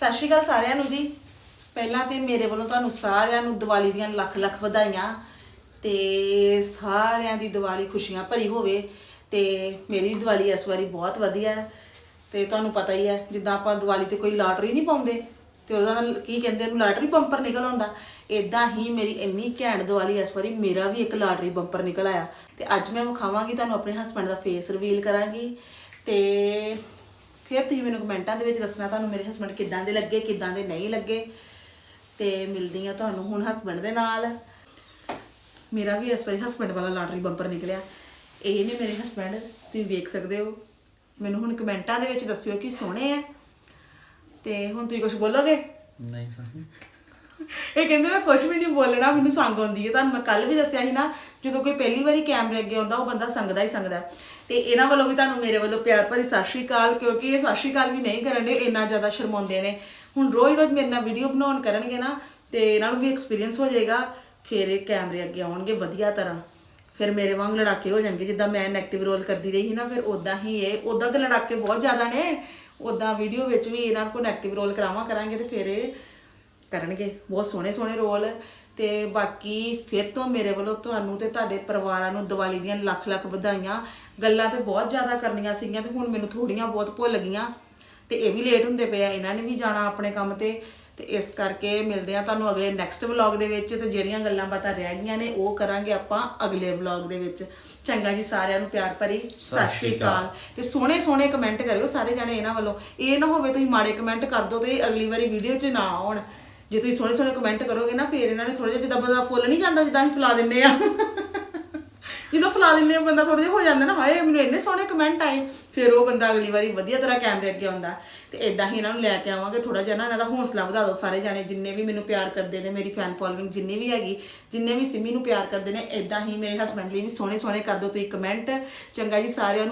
ਸਤਿ ਸ਼੍ਰੀ ਅਕਾਲ ਸਾਰਿਆਂ ਨੂੰ ਜੀ। ਪਹਿਲਾਂ ਤੇ ਮੇਰੇ ਵੱਲੋਂ ਤੁਹਾਨੂੰ ਸਾਰਿਆਂ ਨੂੰ ਦੀਵਾਲੀ ਦੀਆਂ ਲੱਖ ਲੱਖ ਵਧਾਈਆਂ ਤੇ ਸਾਰਿਆਂ ਦੀ ਦੀਵਾਲੀ ਖੁਸ਼ੀਆਂ ਭਰੀ ਹੋਵੇ ਤੇ ਮੇਰੀ ਦੀਵਾਲੀ ਇਸ ਵਾਰੀ ਬਹੁਤ ਵਧੀਆ ਹੈ ਤੇ ਤੁਹਾਨੂੰ ਪਤਾ ਹੀ ਹੈ, ਜਿੱਦਾਂ ਆਪਾਂ ਦੀਵਾਲੀ ਤੇ ਕੋਈ ਲਾਟਰੀ ਨਹੀਂ ਪਾਉਂਦੇ ਤੇ ਉਹਦਾ ਕੀ ਕਹਿੰਦੇ ਉਹਨੂੰ, ਲਾਟਰੀ ਬੰਪਰ ਨਿਕਲ ਆਉਂਦਾ। ਇਦਾਂ ਹੀ ਮੇਰੀ ਇੰਨੀ ਘੈਂਟ ਦੀਵਾਲੀ ਇਸ ਵਾਰੀ, ਮੇਰਾ ਵੀ ਇੱਕ ਲਾਟਰੀ ਬੰਪਰ ਨਿਕਲ ਆਇਆ। ਤੇ ਅੱਜ ਮੈਂ ਵਿਖਾਵਾਂਗੀ ਤੁਹਾਨੂੰ ਆਪਣੇ ਹਸਬੰਡ ਦਾ ਫੇਸ ਰਿਵੀਲ ਕਰਾਂਗੀ ਤੇ ਫਿਰ ਤੁਸੀਂ ਮੈਨੂੰ ਕਮੈਂਟਾਂ ਦੇ ਵਿੱਚ ਦੱਸਣਾ ਤੁਹਾਨੂੰ ਮੇਰੇ ਹਸਬੰਡ ਕਿੱਦਾਂ ਦੇ ਲੱਗੇ ਕਿੱਦਾਂ ਦੇ ਨਹੀਂ ਲੱਗੇ। ਤੇ ਮਿਲਦੀ ਆ ਤੁਹਾਨੂੰ ਹੁਣ ਹਸਬੰਡ ਦੇ ਨਾਲ। ਮੇਰਾ ਵੀ ਇਸ ਵਾਰੀ ਹਸਬੰਡ ਵਾਲਾ ਲਾਟਰੀ ਬੰਪਰ ਨਿਕਲਿਆ। ਇਹ ਨੇ ਮੇਰੇ ਹਸਬੰਡ ਤੁਸੀਂ ਵੇਖ ਸਕਦੇ ਹੋ। ਮੈਨੂੰ ਹੁਣ ਕਮੈਂਟਾਂ ਦੇ ਵਿੱਚ ਦੱਸਿਓ ਕਿ ਸੋਹਣੇ ਆ। ਤੇ ਹੁਣ ਤੁਸੀਂ ਕੁਝ ਬੋਲੋਗੇ? ਨਹੀਂ ਸਰ। ਇਹ ਕਹਿੰਦੇ ਮੈਂ ਕੁਝ ਵੀ ਨਹੀਂ ਬੋਲਣਾ ਮੈਨੂੰ ਸੰਗ ਆਉਂਦੀ ਹੈ। ਤੁਹਾਨੂੰ ਮੈਂ ਕੱਲ ਵੀ ਦੱਸਿਆ ਸੀ ਨਾ ਜਦੋਂ ਕੋਈ ਪਹਿਲੀ ਵਾਰੀ ਕੈਮਰੇ ਅੱਗੇ ਆਉਂਦਾ, ਉਹ ਬੰਦਾ ਸੰਗਦਾ ਹੀ ਸੰਗਦਾ ਹੈ। ਤੇ ਇਹਨਾਂ ਵੱਲੋਂ ਵੀ ਤੁਹਾਨੂੰ ਮੇਰੇ ਵੱਲੋਂ ਪਿਆਰ ਭਰੀ ਸਤਿ ਸ਼੍ਰੀ ਅਕਾਲ, ਕਿਉਂਕਿ ਇਹ ਸਤਿ ਸ਼੍ਰੀ ਅਕਾਲ ਵੀ ਨਹੀਂ ਕਰਨ ਦੇ, ਇੰਨਾ ਜ਼ਿਆਦਾ ਸ਼ਰਮਾਉਂਦੇ ਨੇ। ਹੁਣ ਰੋਜ਼ ਰੋਜ਼ ਮੇਰੇ ਨਾਲ ਵੀਡੀਓ ਬਣਾਉਣ ਕਰਨਗੇ ਨਾ, ਤੇ ਇਹਨਾਂ ਨੂੰ ਵੀ ਐਕਸਪੀਰੀਅੰਸ ਹੋ ਜਾਏਗਾ, ਫਿਰ ਇਹ ਕੈਮਰੇ ਅੱਗੇ ਆਉਣਗੇ ਵਧੀਆ ਤਰ੍ਹਾਂ। ਫਿਰ ਮੇਰੇ ਵਾਂਗ ਲੜਾਕੇ ਹੋ ਜਾਣਗੇ, ਜਿੱਦਾਂ ਮੈਂ ਨੈਗੇਟਿਵ ਰੋਲ ਕਰਦੀ ਰਹੀ ਸੀ ਨਾ, ਫਿਰ ਉਦਾਂ ਹੀ ਇਹ ਉਦਾਂ ਤੇ ਲੜਾਕੇ ਬਹੁਤ ਜ਼ਿਆਦਾ ਨੇ। ਉਦਾਂ ਵੀਡੀਓ ਵਿੱਚ ਵੀ ਇਹਨਾਂ ਕੋਲ ਨੈਗੇਟਿਵ ਰੋਲ ਕਰਾਵਾਂ ਕਰਾਂਗੇ ਤੇ ਫਿਰ ਇਹ ਕਰਨਗੇ। ਬਹੁਤ ਸੋਹਣੇ ਸੋਹਣੇ ਰੋਲ ਤੇ ਬਾਕੀ ਫਿਰ ਤੋਂ ਮੇਰੇ ਵੱਲੋਂ ਤੁਹਾਨੂੰ ਤੇ ਤੁਹਾਡੇ ਪਰਿਵਾਰਾਂ ਨੂੰ ਦੀਵਾਲੀ ਦੀਆਂ ਲੱਖ ਲੱਖ ਵਧਾਈਆਂ। ਗੱਲਾਂ ਤੇ ਬਹੁਤ ਜ਼ਿਆਦਾ ਕਰਨੀਆਂ ਸੀਗੀਆਂ ਤੇ ਹੁਣ ਮੈਨੂੰ ਥੋੜੀਆਂ ਬਹੁਤ ਭੁੱਲ ਗਈਆਂ। ਤੇ ਇਹ ਵੀ ਲੇਟ ਹੁੰਦੇ ਪਏ ਆ ਇਹਨਾਂ ਨੇ ਵੀ ਜਾਣਾ ਆਪਣੇ ਕੰਮ ਤੇ। ਤੇ ਇਸ ਕਰਕੇ ਮਿਲਦੇ ਆ ਤੁਹਾਨੂੰ ਅਗਲੇ ਨੈਕਸਟ ਵਲੌਗ ਦੇ ਵਿੱਚ ਤੇ ਜਿਹੜੀਆਂ ਗੱਲਾਂ ਬਾਤਾਂ ਰਹਿ ਗਈਆਂ ਨੇ ਉਹ ਕਰਾਂਗੇ ਆਪਾਂ ਅਗਲੇ ਵਲੌਗ ਦੇ ਵਿੱਚ। ਚੰਗਾ ਜੀ ਸਾਰਿਆਂ ਨੂੰ ਪਿਆਰ ਭਰੀ ਸਤਿ ਸ਼੍ਰੀ ਅਕਾਲ। ਤੇ ਸੋਹਣੇ ਸੋਹਣੇ ਕਮੈਂਟ ਕਰਿਓ ਸਾਰੇ ਜਣੇ ਇਹਨਾਂ ਵੱਲੋਂ। ਇਹ ਨਾ ਹੋਵੇ ਤੁਸੀਂ ਮਾੜੇ ਕਮੈਂਟ ਕਰ ਦਿਓ ਤੇ ਅਗਲੀ ਵਾਰੀ ਵੀਡੀਓ 'ਚ ਨਾ ਆਉਣ। ਜੇ ਤੁਸੀਂ ਸੋਹਣੇ ਸੋਹਣੇ ਕਮੈਂਟ ਕਰੋਗੇ ਨਾ, ਫਿਰ ਇਹਨਾਂ ਨੇ ਥੋੜਾ ਜਿਹਾ ਜਿੱਦਾਂ ਬੰਦਾ ਫੁੱਲ ਨਹੀਂ ਜਾਂਦਾ, ਜਿੱਦਾਂ ਅਸੀਂ ਫਲਾ ਦਿੰਨੇ ਆ। ਜਦੋਂ ਫਲਾ ਦਿੰਨੇ ਆ, ਬੰਦਾ ਥੋੜਾ ਜਿਹਾ ਹੋ ਜਾਂਦਾ ਨਾ, ਹਾਏ, ਮੈਨੂੰ ਇੰਨੇ ਸੋਹਣੇ ਕਮੈਂਟ ਆਏ। ਫਿਰ ਉਹ ਬੰਦਾ ਅਗਲੀ ਵਾਰੀ ਵਧੀਆ ਤਰ੍ਹਾਂ ਕੈਮਰੇ ਅੱਗੇ ਆਉਂਦਾ। ਤੇ ਇਦਾਂ ਹੀ ਇਹਨਾਂ ਨੂੰ ਲੈ ਕੇ ਆਵਾਂਗੇ ਥੋੜਾ ਜਿਹਾ ਨਾ ਇਹਨਾਂ ਦਾ ਹੌਸਲਾ ਵਧਾ ਦਿਓ ਸਾਰੇ ਜਾਣੇ, ਜਿੰਨੇ ਵੀ ਮੈਨੂੰ ਪਿਆਰ ਕਰਦੇ ਨੇ, ਮੇਰੀ ਫੈਨ ਫੋਲੋਇੰਗ ਜਿੰਨੀ ਵੀ ਹੈਗੀ, ਜਿੰਨੇ ਵੀ ਸਿੰਮੀ ਨੂੰ ਪਿਆਰ ਕਰਦੇ ਨੇ ਇਦਾਂ ਹੀ ਮੇਰੇ ਹਸਬੰਡ ਲਈ ਵੀ ਸੋਹਣੇ ਸੋਹਣੇ ਕਰ ਦਿਓ ਤੁਸੀਂ ਕਮੈਂਟ ਚੰਗਾ ਜੀ, ਸਾਰਿਆਂ ਨੂੰ